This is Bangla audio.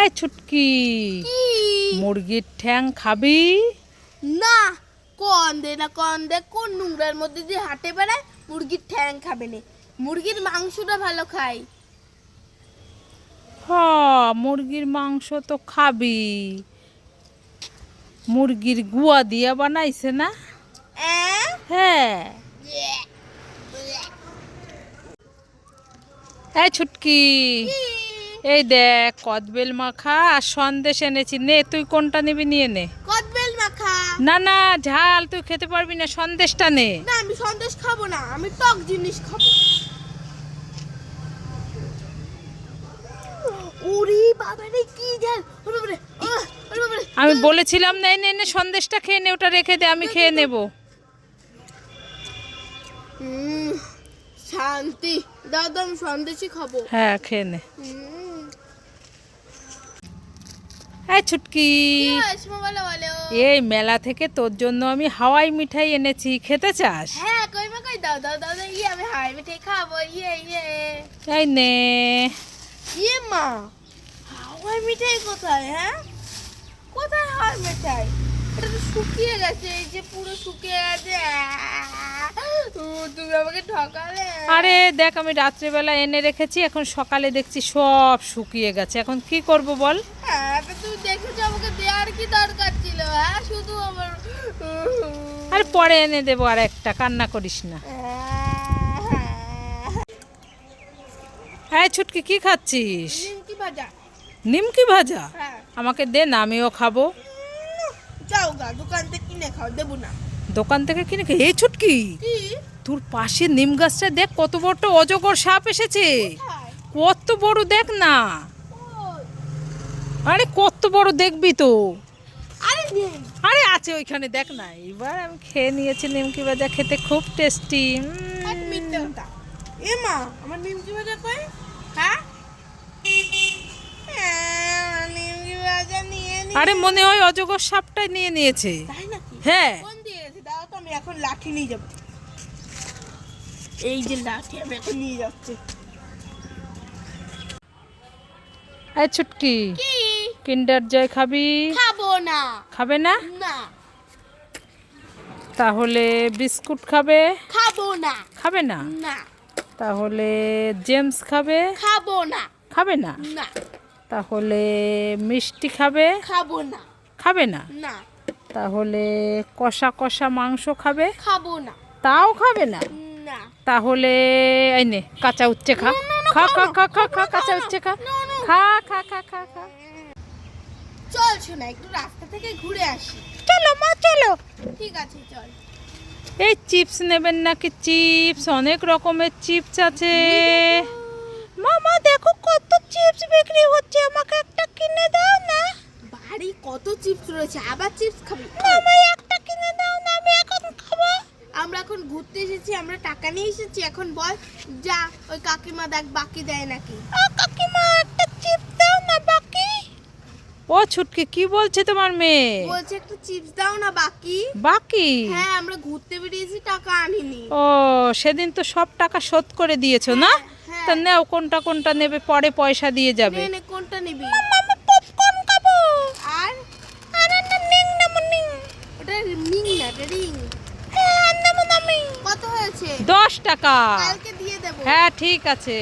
এই ছুটকি। মুরগির ঠ্যাং খাবি? না কন দে না কন দে কোন নোংরার মধ্যে দিয়ে হাঁটে বেড়ায় মুরগির ঠ্যাং খাবে না। মুরগির মাংসটা ভালো খাই। হ মুরগির মাংস তো খাবি। মুরগির গুয়া দিয়া বানাইছে না? হ্যাঁ। এই ছুটকি? এই দেখ কদবেল মাখা আর সন্দেশ এনেছি। নে তুই কোনটা নিবি নিয়ে নে। কদবেল মাখা? না না ঝাল তুই খেতে পারবি না সন্দেশটা নে। না আমি সন্দেশ খাব না আমি টক জিনিস খাব। ওরে বাবারে কি ঝাল। ওরে ওরে আমি বলেছিলাম না নে নে সন্দেশটা খেয়ে নে ওটা রেখে দে আমি খেয়ে নেব। শান্তি। দাদা আমি সন্দেশই খাব। হ্যাঁ খেয়ে নে। এই ছুটকি। এই মেলা থেকে তোর জন্য আমি হাওয়াই মিঠাই এনেছি খেতে চাস? হ্যাঁ কই মা কই? দাও দাও দাও দাও, ইয়ে ইয়ে ইয়ে। নে। মা হাওয়াই মিঠাই কোথায় হ্যাঁ? কোথায় হাওয়াই মিঠাই? এটা তো শুকিয়ে গেছে এই যে পুরো শুকিয়ে গেছে। তুমি আমাকে ঠকালে। আরে দেখ আমি রাত্রেবেলা এনে রেখেছি এখন সকালে দেখছি সব শুকিয়ে গেছে। এখন কি করব বল? হ্যাঁ তো তুমি দেখেছ আমাকে দেওয়ার কি দরকার ছিল হ্যাঁ? শুধু আমার আরে পরে এনে দেবো আর একটা কান্না করিস না। এই ছুটকি কি খাচ্ছিস? নিমকি ভাজা। নিমকি ভাজা? হ্যাঁ। আমাকে দে না আমিও খাব। যাও গা দোকান থেকে কিনে খাও দেবো না। দোকান থেকে কিনে খেয়ে এই ছুটকি তোর পাশে নিম গাছটা দেখ কত বড় অজগর সাপ এসেছে? কত বড় দেখ না? আরে কত বড় দেখবি তো। আরে আরে আছে ওইখানে দেখ না এবার আমি খেয়ে নিয়েছি নিমকি ভাজা খেতে খুব টেস্টি এ মা আমার নিমকি ভাজা কই? হ্যাঁ? হ্যাঁ, আরে মনে হয় অজগর সাপটাই নিয়ে নিয়েছে। হ্যাঁ। দাও তো আমি এখন লাঠি নিয়ে যাব। এই যে লাঠি আমি এখন নিয়ে যাচ্ছি। এই ছুটকি। কি? কিন্ডার জয় খাবি? খাব না। খাবে না? না। তাহলে বিস্কুট খাবে? খাব না। খাবে না? না। তাহলে জেমস খাবে? খাব না। খাবে না? না। তাহলে মিষ্টি খাবে? খাব না। খাবে না? না। তাহলে কষা কষা মাংস খাবে? খাব না। তাও খাবে না? না। তাহলে এই নে কাঁচা উচ্ছে খা। খা খা খা খা খা কাঁচা উচ্ছে খা। খা খা খা খা খা। চল শোনা একটু রাস্তা থেকে ঘুরে আসি। চলো মা চলো। ঠিক আছে চল। এই চিপস নেবেন নাকি? চিপস অনেক রকমের চিপস আছে। মামা দেখো কত চিপস বিক্রি হচ্ছে। আমাকে একটা কিনে দাও না। বাড়ি কত চিপস রয়েছে? আবার চিপস খাবি? মামা একটা কিনে দাও না আমি এখন খাব। আমরা এখন ঘুরতে এসেছি আমরা টাকা নিয়ে এসেছি। এখন বল যা ওই কাকিমা দেখ বাকি দেয় নাকি। ও কাকিমা একটা চিপস দাও না বাকি ও ছুটকি কি বলছে তোমার মেয়ে? বলছে একটু চিপস দাও না বাকি? বাকি? হ্যাঁ আমরা ঘুরতে বেরিয়েছি টাকা আনিনি। ও সেদিন তো সব টাকা শোধ করে দিয়েছ না? হ্যাঁ। তা নেও কোনটা কোনটা নেবে পরে পয়সা দিয়ে যাবে। নে নে কোনটা নিবি? আমি পপকর্ন খাব। আর? আর নিং নেব নিং ওটা রিং না এটা রিং। হ্যাঁ কত হয়েছে? দশ টাকা। কালকে দিয়ে দেবো। হ্যাঁ ঠিক আছে।